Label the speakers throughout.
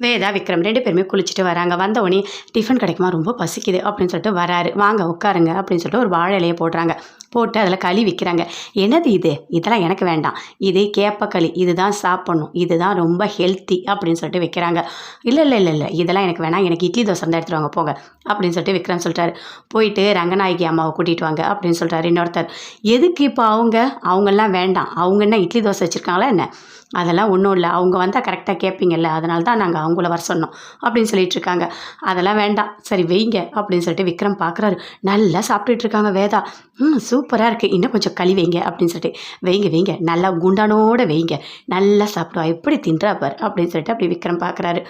Speaker 1: வேதா விக்ரம் ரெண்டு பேருமே குளிச்சுட்டு வராங்க. வந்தவொடனே டிஃபன் கிடைக்குமா? ரொம்ப பசிக்குது அப்படின்னு சொல்லிட்டு வராரு. வாங்க உட்காருங்க அப்படின்னு சொல்லிட்டு ஒரு வாழை இலையை போடுறாங்க. போட்டு அதில் களி விற்கிறாங்க என்னது இது? இதெல்லாம் எனக்கு வேண்டாம். இது கேப்பக்களி. இதுதான் சாப்பிட்ணும். இதுதான் ரொம்ப ஹெல்த்தி அப்படின்னு சொல்லிட்டு வைக்கிறாங்க. இல்லை இல்லை இல்லை இல்லை. இதெல்லாம் எனக்கு வேணாம். எனக்கு இட்லி தோசை தான் எடுத்துகிட்டு வாங்க போங்க அப்படின்னு சொல்லிட்டு விக்ரம் சொல்கிறாரு போயிட்டு ரங்கநாயகி அம்மாவை கூட்டிகிட்டு வாங்க அப்படின்னு சொல்லிட்டாரு இன்னொருத்தர். எதுக்கு இப்போ அவங்க? அவங்கெல்லாம் வேண்டாம். அவங்க என்ன இட்லி தோசை வச்சுருக்காங்களா என்ன? அதெல்லாம் ஒன்றும் இல்லை. அவங்க வந்தால் கரெக்டாக கேட்பீங்கல்ல. அதனால தான் நாங்கள் அவங்கள வர சொன்னோம் அப்படின்னு சொல்லிட்டு இருக்காங்க அதெல்லாம் வேண்டாம். சரி வைங்க அப்படின்னு சொல்லிட்டு விக்ரம் பார்க்குறாரு நல்லா சாப்பிட்டுட்டு இருக்காங்க வேதா. ம் சூப்பராக இருக்குது இன்னும் கொஞ்சம் களி வைங்க அப்படின்னு சொல்லிட்டு. வைங்க வைங்க. நல்லா குண்டானோட வைங்க. நல்லா சாப்பிடுவா. எப்படி தின்றாப்பார் அப்படின்னு சொல்லிட்டு அப்படி விக்ரம் பார்க்குறாரு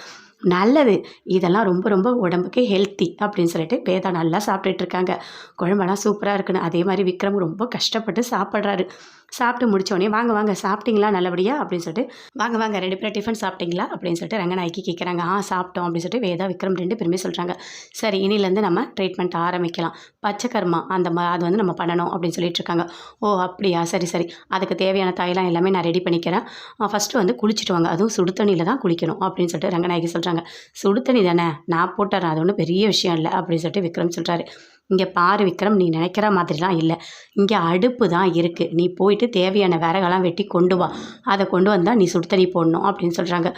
Speaker 1: நல்லது. இதெல்லாம் ரொம்ப ரொம்ப உடம்புக்கு ஹெல்த்தி அப்படின்னு சொல்லிட்டு வேதா நல்லா சாப்பிட்டுட்டு இருக்காங்க. குழம்பெல்லாம் சூப்பராக இருக்குன்னு. அதே மாதிரி விக்ரம் ரொம்ப கஷ்டப்பட்டு சாப்பிட்றாரு. சாப்பிட்டு முடிச்சோடனே வாங்க வாங்க சாப்பிட்டீங்களா நல்லபடியா? அப்படின்னு சொல்லிட்டு வாங்க வாங்க ரெண்டு பேரும் டிஃபன் சாப்பிட்டீங்களா? அப்படின்னு சொல்லிட்டு ரங்கநாயக்கி கேட்குறாங்க ஆ சாப்பிட்டோம். அப்படின்னு சொல்லிட்டு வேதா விக்ரம் ரெண்டு பேருமே சொல்கிறாங்க சரி இனிலேருந்து நம்ம ட்ரீட்மெண்ட் ஆரம்பிக்கலாம். பச்சைக்கர்மா அந்த மா அது வந்து நம்ம பண்ணணும். அப்படின்னு சொல்லிட்டு இருக்காங்க. ஓ அப்படியா? சரி சரி. அதுக்கு தேவையான தாயெல்லாம் எல்லாமே நான் ரெடி பண்ணிக்கிறேன். ஃபஸ்ட்டு வந்து குளிச்சுட்டு வாங்க. அதுவும் சுடு தண்ணியில் தான் குளிக்கணும். அப்படின்னு சொல்லிட்டு ரங்கநாயகி சொல்கிறாங்க சுடு தண்ணி தானே? நான் போட்டுறேன் அது ஒன்றும் பெரிய விஷயம் இல்லை அப்படின்னு சொல்லிட்டு விக்ரம் சொல்கிறாரு இங்கே பாரு விக்ரம் நீ நினைக்கிற மாதிரிலாம் இல்லை. இங்கே அடுப்பு தான் இருக்குது நீ போயிட்டு தேவையான விறகெல்லாம் வெட்டி கொண்டு வா. அதை கொண்டு வந்தால் நீ சுடு தண்ணி போடணும் அப்படின்னு சொல்கிறாங்க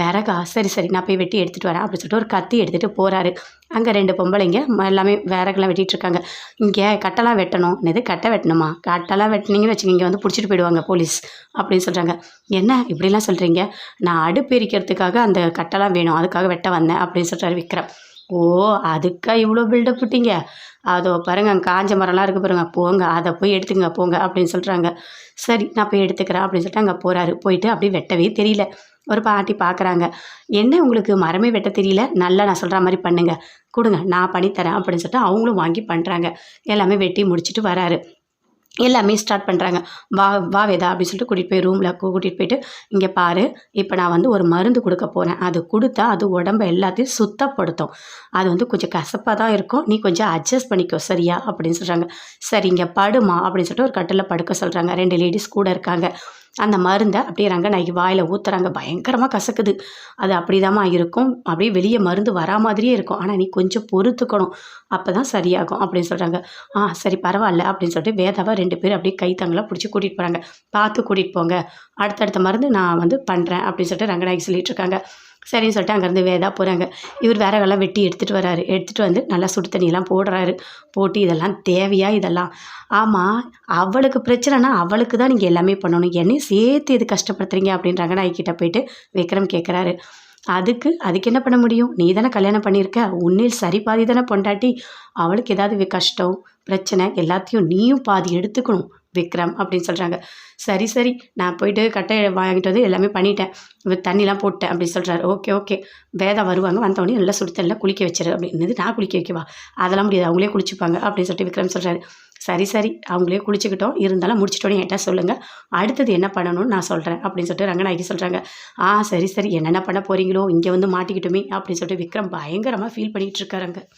Speaker 1: விறகா சரி சரி நான் போய் வெட்டி எடுத்துகிட்டு வரேன் அப்படின்னு சொல்லிட்டு ஒரு கத்தி எடுத்துகிட்டு போகிறாரு அங்கே ரெண்டு பொம்பளைங்க ம- எல்லாமே விறகுலாம் வெட்டிகிட்ருக்காங்க இங்கே கட்டெல்லாம் வெட்டணும். என்னது கட்டை வெட்டணுமா? கட்டெல்லாம் வெட்டினீங்கன்னு வச்சுக்கோங்க இங்கே வந்து பிடிச்சிட்டு போயிடுவாங்க போலீஸ் அப்படின்னு சொல்கிறாங்க என்ன இப்படிலாம் சொல்கிறீங்க நான் அடுப்பு எரிக்கிறதுக்காக அந்த கட்டெல்லாம் வேணும். அதுக்காக வெட்ட வந்தேன் அப்படின்னு சொல்கிறாரு விக்ரம். ஓ அதுக்கா இவ்வளோ பில்டப் விட்டீங்க? அதோ பாருங்க அங்கே காஞ்ச மரம்லாம் இருக்குது பாருங்க. போங்க அதை போய் எடுத்துங்க போங்க அப்படின்னு சொல்கிறாங்க சரி நான் போய் எடுத்துக்கிறேன் அப்படின்னு சொல்லிட்டு அங்கே போகிறாரு போயிட்டு அப்படியே வெட்டவே தெரியல. ஒரு பாட்டி பார்க்குறாங்க என்ன உங்களுக்கு மரமே வெட்ட தெரியல? நல்லா நான் சொல்கிற மாதிரி பண்ணுங்க. கொடுங்க நான் பண்ணித்தரேன் அப்படின்னு சொல்லிட்டு அவங்களும் வாங்கி பண்ணுறாங்க எல்லாமே வெட்டி முடிச்சுட்டு வராரு. எல்லாமே ஸ்டார்ட் பண்ணுறாங்க வா வா வேதா அப்படின்னு சொல்லிட்டு கூட்டிகிட்டு போய் ரூமில் கூட்டிகிட்டு போயிட்டு இங்கே பாரு இப்போ நான் வந்து ஒரு மருந்து கொடுக்க போகிறேன் அது கொடுத்தா அது உடம்ப எல்லாத்தையும் சுத்தப்படுத்தும். அது வந்து கொஞ்சம் கசப்பாக தான் இருக்கும். நீ கொஞ்சம் அட்ஜஸ்ட் பண்ணிக்கோ சரியா? அப்படின்னு சொல்கிறாங்க சரி இங்கே படுமா அப்படின்னு சொல்லிட்டு ஒரு கட்டில் படுக்க சொல்கிறாங்க ரெண்டு லேடிஸ் கூட இருக்காங்க. அந்த மருந்தை அப்படியே ரங்கநாயகி வாயில் ஊற்றுறாங்க பயங்கரமாக கசக்குது. அது அப்படிதாம்மா இருக்கும். அப்படியே வெளியே மருந்து வரா மாதிரியே இருக்கும். ஆனால் நீ கொஞ்சம் பொறுத்துக்கணும். அப்போ தான் சரியாகும் அப்படின்னு சொல்கிறாங்க ஆ சரி பரவாயில்ல அப்படின்னு சொல்லிட்டு வேதாவை ரெண்டு பேரும் அப்படியே கைத்தங்களாக பிடிச்சி கூட்டிகிட்டு போகிறாங்க பார்த்து கூட்டிகிட்டு போங்க. அடுத்தடுத்த மருந்து நான் வந்து பண்ணுறேன் அப்படின்னு சொல்லிட்டு ரங்கநாயகி சொல்லிட்டு இருக்காங்க. சரின்னு சொல்லிட்டு அங்கேருந்து வேதா போகிறாங்க இவர் வேற வேலை வெட்டி எடுத்துகிட்டு வராரு. எடுத்துகிட்டு வந்து நல்லா சுடு தண்ணியெல்லாம் போடுறாரு. போட்டு இதெல்லாம் தேவையா இதெல்லாம்? ஆமாம் அவளுக்கு பிரச்சனைனா அவளுக்கு தான் நீங்கள் எல்லாமே பண்ணணும். என்னையும் சேர்த்து இது கஷ்டப்படுத்துறீங்க அப்படின்னு ரங்கநாயகிட்ட போயிட்டு விக்ரம் கேட்குறாரு அதுக்கு அதுக்கு என்ன பண்ண முடியும்? நீ தானே கல்யாணம் பண்ணியிருக்க. உன்னில் சரி பாதி தானே பொண்டாட்டி. அவளுக்கு ஏதாவது கஷ்டம் பிரச்சனை எல்லாத்தையும் நீயும் பாதி எடுத்துக்கணும். விக்ரம் அப்படின்னு சொல்கிறாங்க சரி சரி நான் போயிட்டு கட்டை வாங்கிட்டு வந்து எல்லாமே பண்ணிட்டேன். இவர் தண்ணிலாம் போட்டேன் அப்படின்னு சொல்கிறாரு ஓகே ஓகே. வேதா வருவாங்க. வந்தவொடனே நல்லா சுடுத்தலில் குளிக்க வச்சிரு. அப்படின்னு நான் குளிக்க வைக்கவா? அதெல்லாம் முடியாது. அவங்களே குளிச்சுப்பாங்க அப்படின்னு சொல்லிட்டு விக்ரம் சொல்கிறாரு சரி சரி அவங்களே குளிச்சுக்கிட்டோம். இருந்தாலும் முடிச்சிட்டோன்னு என்கிட்ட சொல்லுங்கள் அடுத்தது என்ன பண்ணணும்னு நான் சொல்கிறேன் அப்படின்னு சொல்லிட்டு ரங்கநாயகி சொல்கிறாங்க ஆ சரி சரி. என்னென்ன பண்ண போகிறீங்களோ இங்கே வந்து மாட்டிக்கிட்டோமே அப்படின்னு சொல்லிட்டு விக்ரம் பயங்கரமாக ஃபீல் பண்ணிகிட்டு இருக்காருங்க